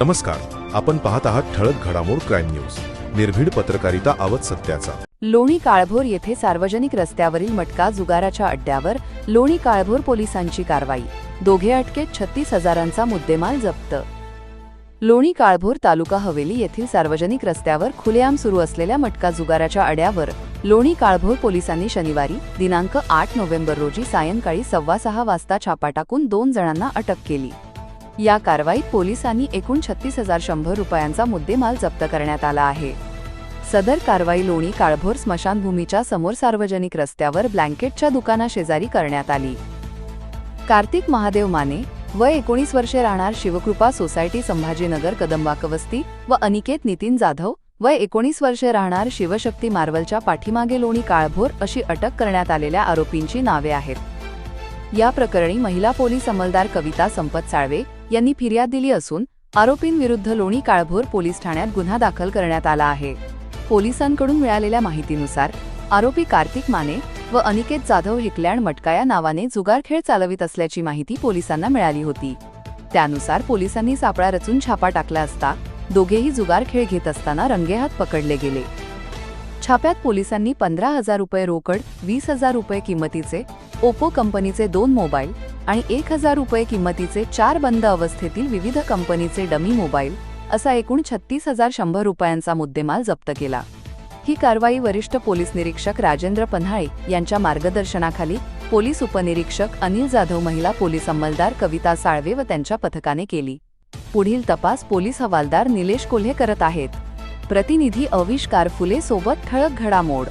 नमस्कार आपण पाहत आहात ठळक घडामोड क्राईम न्यूज. निर्भीड पत्रकारिता आवत सत्याचा. लोणी काळभोर येथे सार्वजनिक रस्त्यावरील मटका जुगाराच्या अड्ड्यावर लोणी काळभोर पोलिसांची कारवाई. दोघे अटकेत छत्तीस हजारांचा मुद्देमाल जप्त. लोणी काळभोर तालुका हवेली येथील सार्वजनिक रस्त्यावर खुलेआम सुरू असलेल्या मटका जुगाराच्या अड्यावर लोणी काळभोर पोलिसांनी शनिवारी दिनांक आठ नोव्हेंबर रोजी सायंकाळी सव्वा सहा वाजता छापा टाकून दोन जणांना अटक केली. या कारवाईत पोलिसांनी एकूण छत्तीस हजार शंभर रुपयांचा मुद्देमाल जप्त करण्यात आला आहे. सदर कारवाई लोणी काळभोर स्मशानभूमीच्या समोर सार्वजनिक रस्त्यावर ब्लँकेटच्या दुकानाशेजारी करण्यात आली. कार्तिक महादेव माने वय एकोणीस वर्षे राहणार शिवकृपा सोसायटी संभाजीनगर कदंबाकवस्ती व अनिकेत नितीन जाधव वय एकोणीस वर्षे राहणार शिवशक्ती मार्वलच्या पाठीमागे लोणी काळभोर अशी अटक करण्यात आलेल्या आरोपींची नावे आहेत. या प्रकरणी महिला पोलीस अंमलदार कविता संपत साळवे यांनी फिर्याद दिली असून आरोपींविरुद्ध लोणी काळभोर पोलीस ठाण्यात गुन्हा दाखल करण्यात आला आहे. पोलिसांकडून मिळालेल्या माहितीनुसार आरोपी कार्तिक माने व अनिकेत जाधव हिकलॅण मटका या नावाने जुगार खेळ चालवित असल्याची माहिती पोलिसांना मिळाली होती. त्यानुसार पोलिसांनी सापळा रचून छापा टाकला असता दोघेही जुगार खेळ घेत असताना रंगेहात पकडले गेले. छाप्यात पोलिसांनी पंधरा हजार रुपये रोकड वीस हजार रुपये किंमतीचे ओप्पो कंपनीचे दोन मोबाईल आणि एक हजार रुपये किंमतीचे चार बंद अवस्थेतील विविध कंपनीचे डमी मोबाईल असा एकूण छत्तीस हजार शंभर रुपयांचा मुद्देमाल जप्त केला. ही कारवाई वरिष्ठ पोलीस निरीक्षक राजेंद्र पन्हाळे यांच्या मार्गदर्शनाखाली पोलीस उपनिरीक्षक अनिल जाधव महिला पोलीस अंमलदार कविता साळवे व त्यांच्या पथकाने केली. पुढील तपास पोलीस हवालदार निलेश कोल्हे करत आहेत. प्रतिनिधी अविष्कार फुले सोबत ठळक घडामोड.